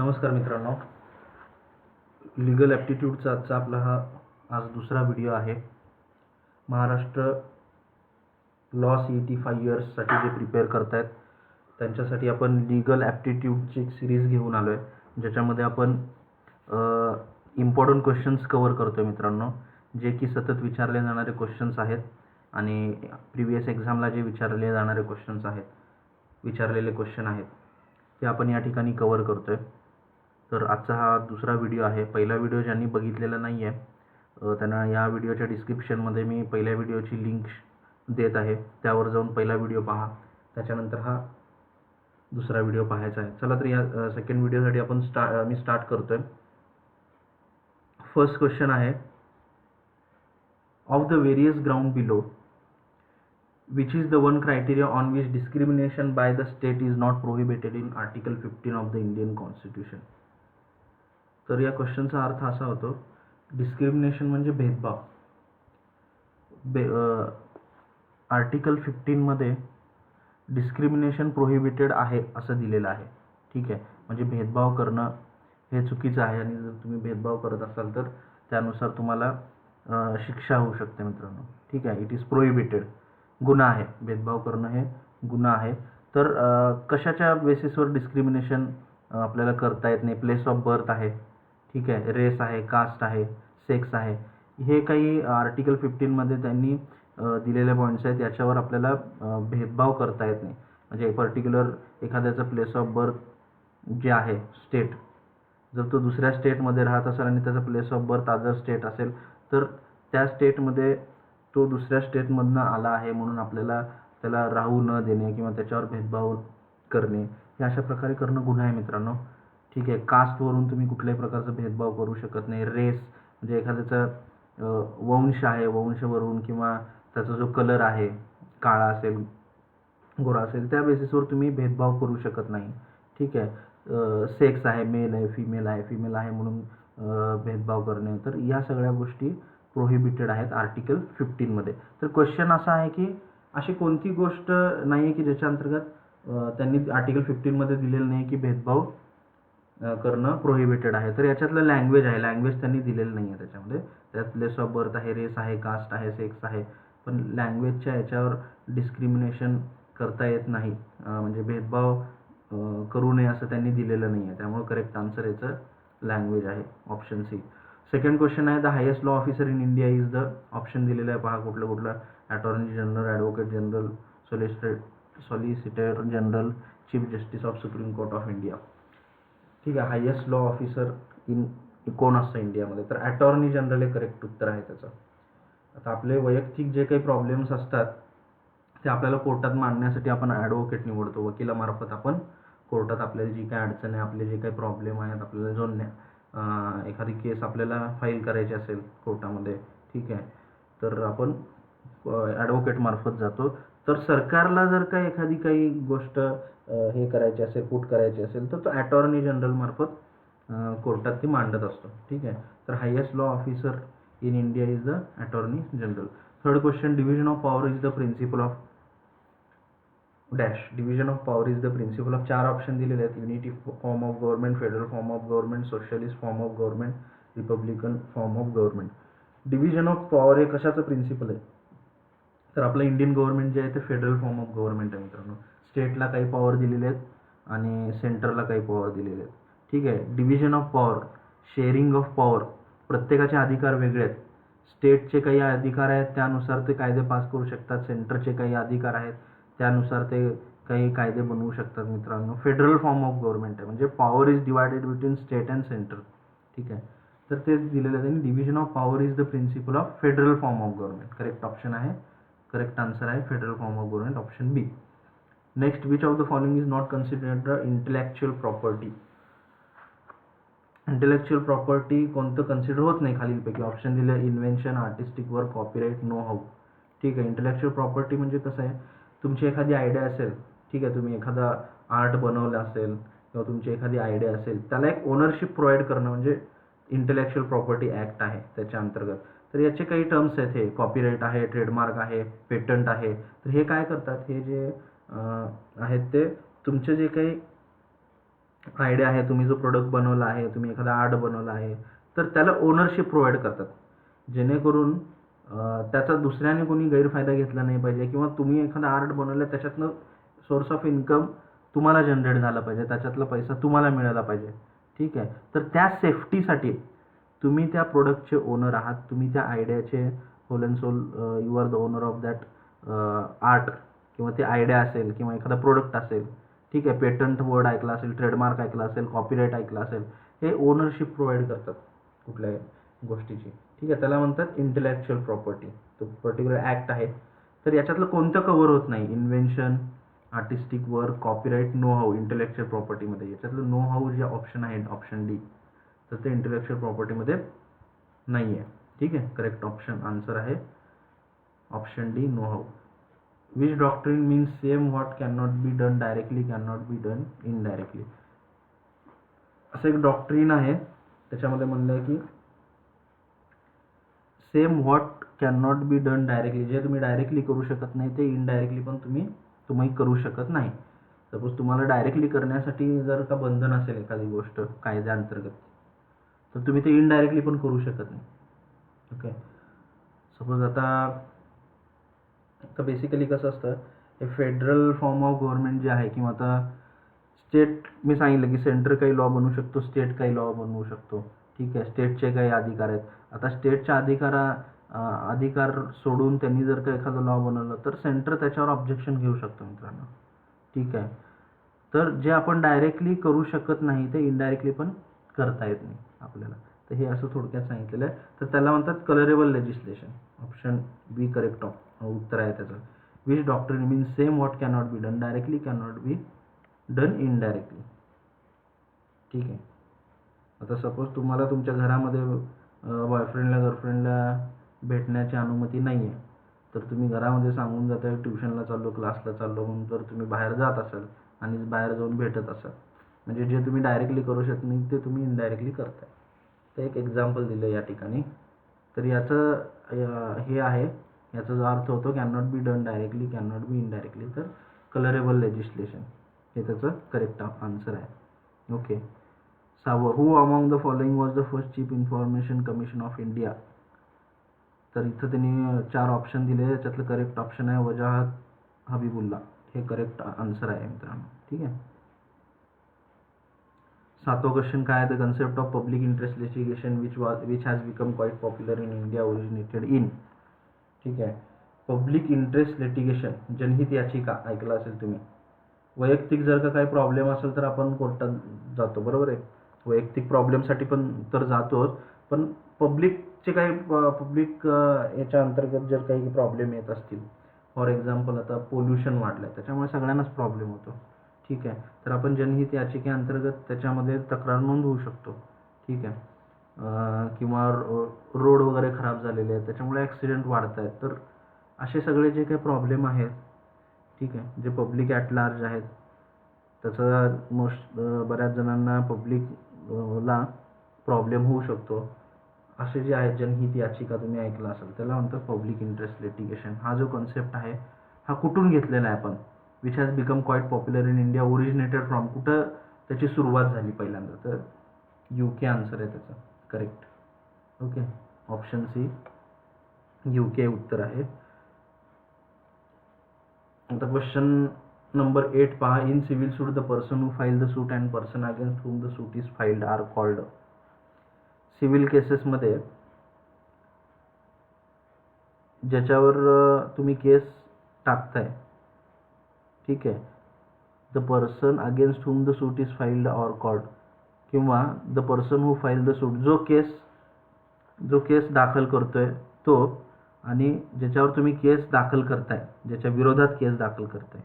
नमस्कार मित्रांनो. लिगल ॲप्टिट्यूडचा आजचा आपला हा आज दुसरा व्हिडिओ आहे. Maharashtra law C E T five इयर्ससाठी जे प्रिपेअर करत आहेत त्यांच्यासाठी आपण लिगल ॲप्टिट्यूडची एक सिरीज घेऊन आलो आहे ज्याच्यामध्ये आपण इम्पॉर्टंट क्वेश्चन्स कवर करतो आहे मित्रांनो. जे की सतत विचारले जाणारे क्वेश्चन्स आहेत आणि प्रिवियस एक्झामला जे विचारले जाणारे क्वेश्चन्स आहेत विचारलेले क्वेश्चन आहेत ते आपण या ठिकाणी कवर करतो आहे तर आजचा हा दुसरा व्हिडिओ आहे. पहिला व्हिडिओ ज्यांनी बघितलेला नाही आहे त्यांना या व्हिडिओच्या डिस्क्रिप्शनमध्ये मी पहिल्या व्हिडिओची लिंक देत आहे. त्यावर जाऊन पहिला व्हिडिओ पहा. त्याच्यानंतर हा दुसरा व्हिडिओ पाहायचा आहे. चला तर या सेकंड व्हिडिओसाठी आपण स्टा मी स्टार्ट करतो आहे फर्स्ट क्वेश्चन आहे of the various ground below which is the one criteria on which discrimination by the state is not prohibited in article 15 of the indian constitution? तर या क्वेश्चनचा अर्थ असा होतो डिस्क्रिमिनेशन म्हणजे भेदभाव. बे आर्टिकल फिफ्टीनमध्ये डिस्क्रिमिनेशन प्रोहिबिटेड आहे असं दिलेलं आहे. ठीक आहे? म्हणजे भेदभाव करणं हे चुकीचं आहे आणि जर तुम्ही भेदभाव करत असाल तर त्यानुसार तुम्हाला शिक्षा होऊ शकते मित्रांनो. ठीक आहे? इट इज प्रोहिबिटेड गुन्हा आहे. भेदभाव करणं हे गुन्हा आहे. तर कशाच्या बेसिसवर डिस्क्रिमिनेशन आपल्याला करता येत नाही? प्लेस ऑफ बर्थ आहे. ठीक आहे रेस आहे कास्ट आहे सेक्स आहे. हे काही आर्टिकल फिफ्टीनमध्ये त्यांनी दिलेले पॉईंट्स आहेत. याच्यावर आपल्याला भेदभाव करता येत नाही. म्हणजे पर्टिक्युलर एखाद्याचं प्लेस ऑफ बर्थ जे आहे स्टेट जर तो दुसऱ्या स्टेटमध्ये राहत असेल आणि त्याचा place of birth other state असेल तर त्या स्टेटमध्ये तो दुसऱ्या स्टेटमधनं आला आहे म्हणून आपल्याला त्याला राहू न देणे किंवा त्याच्यावर भेदभाव करणे हे अशा प्रकारे करणं गुन्हा आहे मित्रांनो. ठीक आहे. कास्टवरून तुम्ही कुठल्याही प्रकारचा भेदभाव करू शकत नाही. रेस म्हणजे एखाद्याचा वंश आहे वंशवरून किंवा त्याचा जो कलर आहे काळा असेल गोरा असेल त्या बेसिसवर तुम्ही भेदभाव करू शकत नाही. ठीक आहे. सेक्स आहे मेल आहे फिमेल आहे फिमेल आहे म्हणून भेदभाव करणे. तर या सगळ्या गोष्टी प्रोहिबिटेड आहेत आर्टिकल फिफ्टीनमध्ये तर क्वेश्चन असा आहे की अशी कोणती गोष्ट नाही आहे की ज्याच्या अंतर्गत त्यांनी आर्टिकल फिफ्टीनमध्ये दिलेलं नाही की भेदभाव करणं प्रोहिबिटेड आहे. तर याच्यातलं लँग्वेज आहे. लँग्वेज त्यांनी दिलेलं नाही आहे त्याच्यामध्ये. त्यात प्लेस ऑफ बर्थ आहे रेस आहे कास्ट आहे सेक्स आहे. पण लँग्वेजच्या याच्यावर डिस्क्रिमिनेशन करता येत नाही. म्हणजे भेदभाव करू नये असं त्यांनी दिलेलं नाही आहे त्यामुळे करेक्ट आन्सर याचं लँग्वेज आहे ऑप्शन सी सेकंड क्वेश्चन आहे the highest law officer in India is the option दिलेलं आहे. पहा कुठलं कुठलं. Attorney general advocate general solicitor solicitor general chief justice of supreme court of India ठीक आहे हायेस्ट लॉ ऑफिसर इन कोण असतं इंडियामध्ये तर अटॉर्नी जनरल हे करेक्ट उत्तर आहे त्याचं. आता आपले वैयक्तिक जे काही प्रॉब्लेम्स असतात ते आपल्याला कोर्टात मांडण्यासाठी आपण ॲडव्होकेट निवडतो. वकिलामार्फत आपण कोर्टात आपल्याला जी काही अडचण आहे आपले जे काही प्रॉब्लेम आहेत आपल्याला जोडण्या एखादी केस आपल्याला फाईल करायची असेल कोर्टामध्ये ठीक आहे. तर आपण ॲडव्होकेटमार्फत जातो. तर सरकारला जर का एखादी काही गोष्ट हे करायची असेल पुट करायची असेल तर तो अटॉर्नी जनरलमार्फत कोर्टात ती मांडत असतो. ठीक आहे? तर highest law officer in India is the attorney general third question division of power is the principle of dash division of power is the principle of चार ऑप्शन दिलेले आहेत. Unity form of government federal form of government socialist form of government republican form of government division of power हे कशाचं principal आहे? तर आपलं Indian government जे आहे ते फेडरल फॉर्म ऑफ गव्हर्नमेंट आहे मित्रांनो. स्टेटला काही पॉवर दिलेले आहेत आणि सेंटरला काही पॉवर दिलेले आहेत. ठीक आहे? Division of power sharing of power प्रत्येकाचे अधिकार वेगळे आहेत. स्टेटचे काही अधिकार आहेत त्यानुसार ते कायदे पास करू शकतात. सेंटरचे काही अधिकार आहेत त्यानुसार ते काही कायदे बनवू शकतात मित्रांनो. फेडरल फॉर्म ऑफ गव्हर्नमेंट आहे. म्हणजे power is divided between state and centre ठीक आहे? तर तेच दिलेलं आहे. त्यांनी division of power is the principle of federal form of government correct option आहे. करेक्ट आन्सर आहे federal form of government option B next which of the following is not considered the intellectual property intellectual property कोणतं consider होत नाही खालीलपैकी. Option दिले invention artistic work copyright know how ठीक आहे intellectual property म्हणजे कसं आहे? तुमची एखादी आयडिया असेल ठीक आहे तुम्ही एखादा आर्ट बनवला असेल किंवा तुमची एखादी आयडिया असेल त्याला एक ओनरशिप प्रोव्हाइड करणं म्हणजे इंटलेक्च्युअल प्रॉपर्टी ॲक्ट आहे त्याच्या अंतर्गत. तर याचे काही टर्म्स आहेत हे. कॉपीराईट आहे ट्रेडमार्क आहे पेटंट आहे. तर हे काय करतात? हे जे आहेत ते तुमचे जे काही आयडिया आहे तुम्ही जो प्रोडक्ट बनवला आहे तुम्ही एखादा आर्ट बनवला आहे तर त्याला ओनरशिप प्रोव्हाइड करतात. जेणेकरून त्याचा दुसऱ्याने कोणी गैरफायदा घेतला नाही पाहिजे किंवा तुम्ही एखादा आर्ट बनवलं त्याच्यातनं सोर्स ऑफ इन्कम तुम्हाला जनरेट झाला पाहिजे. त्याच्यातला पैसा तुम्हाला मिळाला पाहिजे. ठीक आहे? तर त्या सेफ्टीसाठी तुम्ही त्या प्रोडक्टचे ओनर आहात तुम्ही त्या आयडियाचे whole and sole you are the owner of that art किंवा ते आयडिया असेल किंवा एखादा प्रोडक्ट असेल. ठीक आहे पेटंट वर्ड ऐकला असेल ट्रेडमार्क ऐकला असेल कॉपीराईट ऐकला असेल हे ओनरशिप प्रोव्हाइड करतात कुठल्याही गोष्टीची. ठीक आहे त्याला म्हणतात इंटलेक्च्युअल प्रॉपर्टी तो पर्टिक्युलर ॲक्ट आहे. तर याच्यातलं कोणतं कव्हर होत नाही? Invention artistic work copyright know how intellectual प्रॉपर्टीमध्ये याच्यातलं नो हाऊ जे ऑप्शन आहे ऑप्शन डी तर ते इंटेलेक्च्युअल प्रॉपर्टीमध्ये नाही आहे ठीक आहे? करेक्ट ऑप्शन आन्सर आहे. Option D know how which doctrine means same what can not be done directly can not be done indirectly असं एक डॉक्टरिन आहे. त्याच्यामध्ये म्हणलं आहे की same what can not be done directly जे तुम्ही डायरेक्टली करू शकत नाही ते इनडायरेक्टली पण तुम्ही तुम्ही करू शकत नाही. सपोज तुम्हाला डायरेक्टली करण्यासाठी जर का बंधन असेल एखादी गोष्ट कायद्याअंतर्गत तर तुम्ही ते इनडायरेक्टली पण करू शकत नाही. ओके सपोज आता आता बेसिकली कसं असतं हे फेडरल फॉर्म ऑफ गव्हर्नमेंट जे आहे किंवा आता स्टेट मी सांगितलं की सेंटर काही लॉ बनवू शकतो स्टेट काही लॉ बनवू शकतो. ठीक आहे? स्टेटचे काही अधिकार आहेत. आता स्टेटच्या अधिकारा अधिकार सोडून त्यांनी जर का एखादं लॉ बनवलं तर सेंटर त्याच्यावर ऑब्जेक्शन घेऊ शकतो मित्रांनो. ठीक आहे? तर जे आपण डायरेक्टली करू शकत नाही ते इनडायरेक्टली पण करता येत नाही आपल्याला. तर हे असं थोडक्यात सांगितलेलं आहे. तर त्याला म्हणतात colourable legislation option B correct उत्तर आहे त्याचं. Which doctrine mean same what cannot be done directly cannot be done indirectly ठीक आहे. आता सपोज तुम्हाला तुमच्या घरामध्ये बॉयफ्रेंडला गर्लफ्रेंडला भेटण्याची अनुमती नाही आहे तर तुम्ही घरामध्ये सांगून जाता ट्युशनला चाललो क्लासला चाललो म्हणून जर तुम्ही बाहेर जात असाल. आणि बाहेर जाऊन भेटत असाल. म्हणजे जे तुम्ही डायरेक्टली करू शकत नाही ते तुम्ही इनडायरेक्टली करताय. तर एक एक्झाम्पल दिलं या ठिकाणी. तर याचं हे आहे. याचा जो अर्थ होतो can not be done directly can not be indirectly तर कलरेबल लेजिस्लेशन हे त्याचं करेक्ट आन्सर आहे. ओके सहावं who among the following was the first chief information commission of India तर इथं त्यांनी चार ऑप्शन दिले. त्याच्यातलं करेक्ट ऑप्शन आहे वजाहत हबीबुल्ला. हे करेक्ट आन्सर आहे मित्रांनो. ठीक आहे? सातवा क्वेश्चन काय आहे? The concept of public interest litigation which was which has become quite popular in India originated in ठीक आहे. पब्लिक इंटरेस्ट लिटिगेशन जनहित याचिका ऐकलं असेल तुम्ही. वैयक्तिक जर का काही प्रॉब्लेम असेल तर आपण कोर्टात जातो बरोबर आहे? वैयक्तिक प्रॉब्लेमसाठी पण तर जातोच पण पब्लिकचे काही पब्लिक याच्या अंतर्गत जर काही प्रॉब्लेम येत असतील. फॉर एक्झाम्पल आता पोल्युशन वाढलं आहे त्याच्यामुळे सगळ्यांनाच प्रॉब्लेम होतो. ठीक आहे. तर आपण जनहित याचिकेअंतर्गत त्याच्यामध्ये तक्रार नोंदवू शकतो. ठीक आहे. किंवा रो- रोड वगैरे खराब झालेले आहेत त्याच्यामुळे ॲक्सिडेंट वाढत आहेत. तर असे सगळे जे काही प्रॉब्लेम आहेत ठीक आहे जे पब्लिक ॲट लार्ज आहेत त्याचा मोस्ट बऱ्याच जणांना पब्लिक ला प्रॉब्लेम होऊ शकतो. असे जे आहेत जनहित याचिका तुम्ही ऐकला असेल त्याला म्हणतात पब्लिक इंटरेस्ट लिटिगेशन हा जो कॉन्सेप्ट आहे हा कुठून घेतलेला आहे आपण? Which has become quite popular in India originated from कुठं त्याची सुरुवात झाली पहिल्यांदा? तर यू के आन्सर आहे त्याचा. Correct okay option C U K उत्तर आहे. आता क्वेश्चन नंबर एट पहा. In civil suit the person who file the suit and person against whom the suit is filed are called civil केसेसमध्ये ज्याच्यावर तुम्ही case टाकताय. ठीक आहे? The person against whom the suit is filed or called किंवा the person who file the suit जो case जो केस दाखल करतोय तो आणि ज्याच्यावर तुम्ही केस दाखल करताय ज्याच्या विरोधात केस दाखल करताय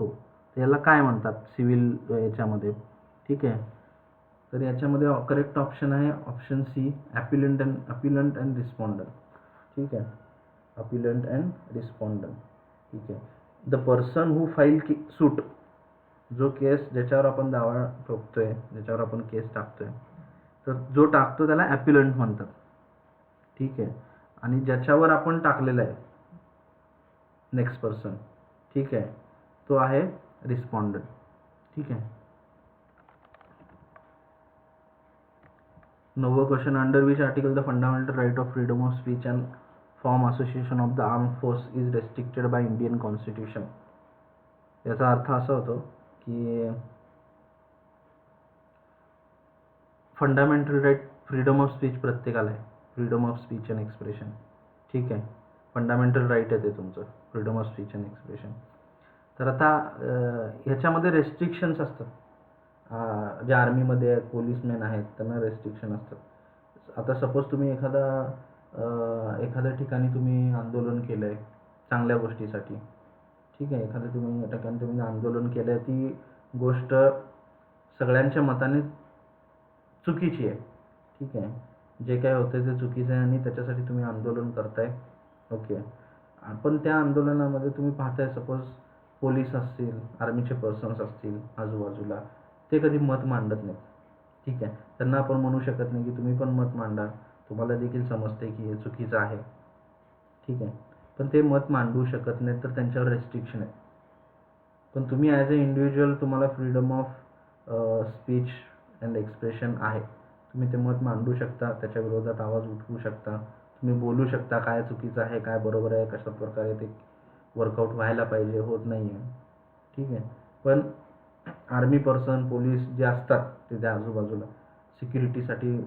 तो. याला काय म्हणतात सिव्हिल याच्यामध्ये? ठीक आहे? तर याच्यामध्ये करेक्ट ऑप्शन आहे option C appellant and appellant and respondent ठीक आहे? अपिलंट अँड रिस्पॉन्डंट ठीक आहे? द पर्सन हू फाईल की सूट जो केस ज्याच्यावर आपण दावा ठोकतोय ज्याच्यावर आपण केस टाकतोय तर जो टाकतो त्याला ॲप्युलंट म्हणतात. ठीक आहे? आणि ज्याच्यावर आपण टाकलेला आहे नेक्स्ट पर्सन ठीक आहे? तो आहे रिस्पॉन्डंट ठीक आहे? नवं question under which article the fundamental right of freedom of speech and form association of the arm force is restricted by Indian constitution. याचा अर्थ असा होतो की fundamental right freedom of speech प्रत्येकाला आहे. Freedom of speech and expression. ठीक आहे? Fundamental right आहे ते तुमचं. Freedom of speech and expression. तर आता ह्याच्यामध्ये रेस्ट्रिक्शन्स असतात. जे आर्मीमध्ये आहेत पोलीसमॅन आहेत त्यांना रेस्ट्रिक्शन असतात आता सपोज तुम्ही एखादा एखाद्या ठिकाणी तुम्ही आंदोलन केलं आहे चांगल्या गोष्टीसाठी ठीक आहे? एखाद्या तुम्ही या ठिकाणी तुम्ही आंदोलन केलं आहे ती गोष्ट सगळ्यांच्या मताने चुकीची आहे ठीक आहे? जे काय होतं ते चुकीचं आहे आणि त्याच्यासाठी तुम्ही आंदोलन करताय ओके? पण त्या आंदोलनामध्ये तुम्ही पाहताय सपोज पोलीस असतील आर्मीचे पर्सन्स असतील आजूबाजूला ते कधी मत मांडत नाहीत ठीक आहे? त्यांना आपण म्हणू शकत नाही की तुम्ही पण मत मांडा. तुम्हाला देखील समजते की हे चुकीचं आहे. ठीक आहे? पण ते मत मांडू शकत नाहीत तर त्यांच्यावर रेस्ट्रिक्शन आहे. पण तुम्ही ॲज अ इंडिव्हिज्युअल तुम्हाला freedom of speech and expression आहे. तुम्ही ते मत मांडू शकता त्याच्या विरोधात आवाज उठवू शकता. तुम्ही बोलू शकता काय चुकीचं आहे काय बरोबर आहे कशा प्रकारे ते वर्कआउट व्हायला पाहिजे होत नाही आहे ठीक आहे? पण आर्मी पर्सन पोलीस जे असतात तिथे आजूबाजूला सिक्युरिटीसाठी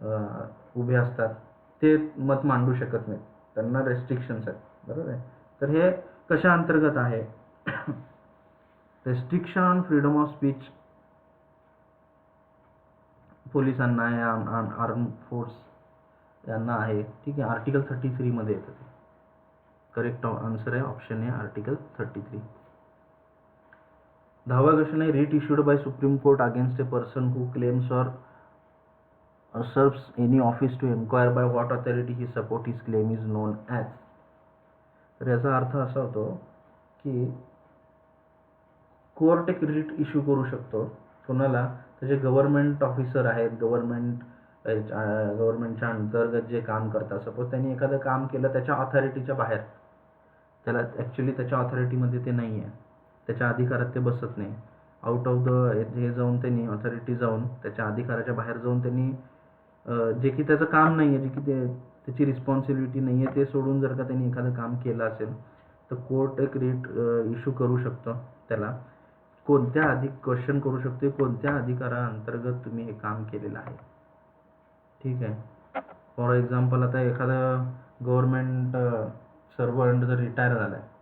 उभे असतात. ते मत मांडू शकत नाहीत. त्यांना रेस्ट्रिक्शन्स आहेत. बरोबर आहे? तर हे कशा अंतर्गत आहे? Restriction on freedom of speech पोलिसांना आहे आर्म फोर्स यांना आहे. ठीक आहे? आर्टिकल थर्टी थ्रीमध्ये येतं ते. करेक्ट आन्सर आहे. ऑप्शन आहे आर्टिकल थर्टी थ्री दहावा क्वेश्चन आहे writ issued by supreme court against a person who claims or serves any office to enquire by what authority he support his claim is known as तर याचा अर्थ असा होतो की court credit issue करू शकतो. कोणाला? त्याचे गव्हर्नमेंट ऑफिसर आहेत गव्हर्नमेंट गव्हर्नमेंटच्या अंतर्गत जे काम करतात. सपोज त्यांनी एखादं काम केलं त्याच्या ऑथॉरिटीच्या बाहेर. त्याला ॲक्च्युली त्याच्या ऑथॉरिटीमध्ये ते नाही आहे त्याच्या अधिकारात ते बसत नाही. आउट ऑफ द हे जाऊन त्यांनी ऑथॉरिटी जाऊन त्याच्या अधिकाराच्या बाहेर जाऊन त्यांनी जे की त्याचं काम नाही आहे जे की ते त्याची रिस्पॉन्सिबिलिटी नाही आहे ते सोडून जर का त्यांनी एखादं काम केलं असेल तर कोर्ट एक रिट इश्यू करू शकतो त्याला. कोणत्या अधिक क्वेश्चन करू शकतो कोणत्या अधिकाराअंतर्गत तुम्ही हे काम केलेलं आहे? ठीक आहे. फॉर एक्झाम्पल आता एखादा गव्हर्मेंट सर्वंट जर रिटायर झाला आहे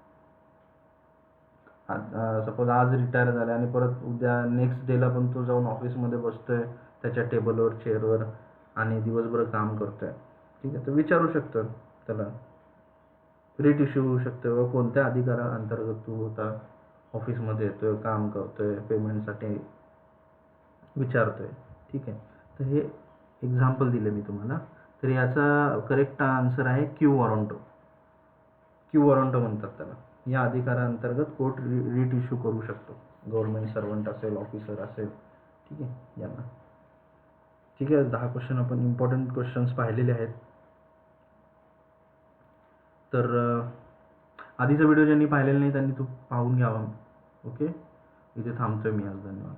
सपोज आज रिटायर झाला आणि परत उद्या नेक्स्ट डेला पण तो जाऊन ऑफिसमध्ये बसतोय त्याच्या टेबलवर चेअरवर आणि दिवसभर काम करतोय. ठीक आहे तर विचारू शकतो त्याला. रिट इश्यू होऊ शकतो व कोणत्या अधिकारा अंतर्गत तू होता ऑफिसमध्ये येतोय काम करतोय पेमेंटसाठी विचारतोय. ठीक आहे तर हे एक्झाम्पल दिले मी तुम्हाला. तर याचा करेक्ट आन्सर आहे क्यू वॉरंटो क्यू वॉरंटो म्हणतात त्याला. या अधिकाराअंतर्गत कोर्ट रिट इश्यू करू शकतो. गव्हर्नमेंट सर्वंट असेल ऑफिसर असेल. ठीक आहे यांना. ठीक आहे दहा क्वेश्चन आपण इम्पॉर्टंट क्वेश्चन्स पाहिलेले आहेत. तर आधीचा व्हिडिओ ज्यांनी पाहिलेला नाही त्यांनी तो पाहून घ्यावा. ओके इथे थांबतोय मी आज धन्यवाद.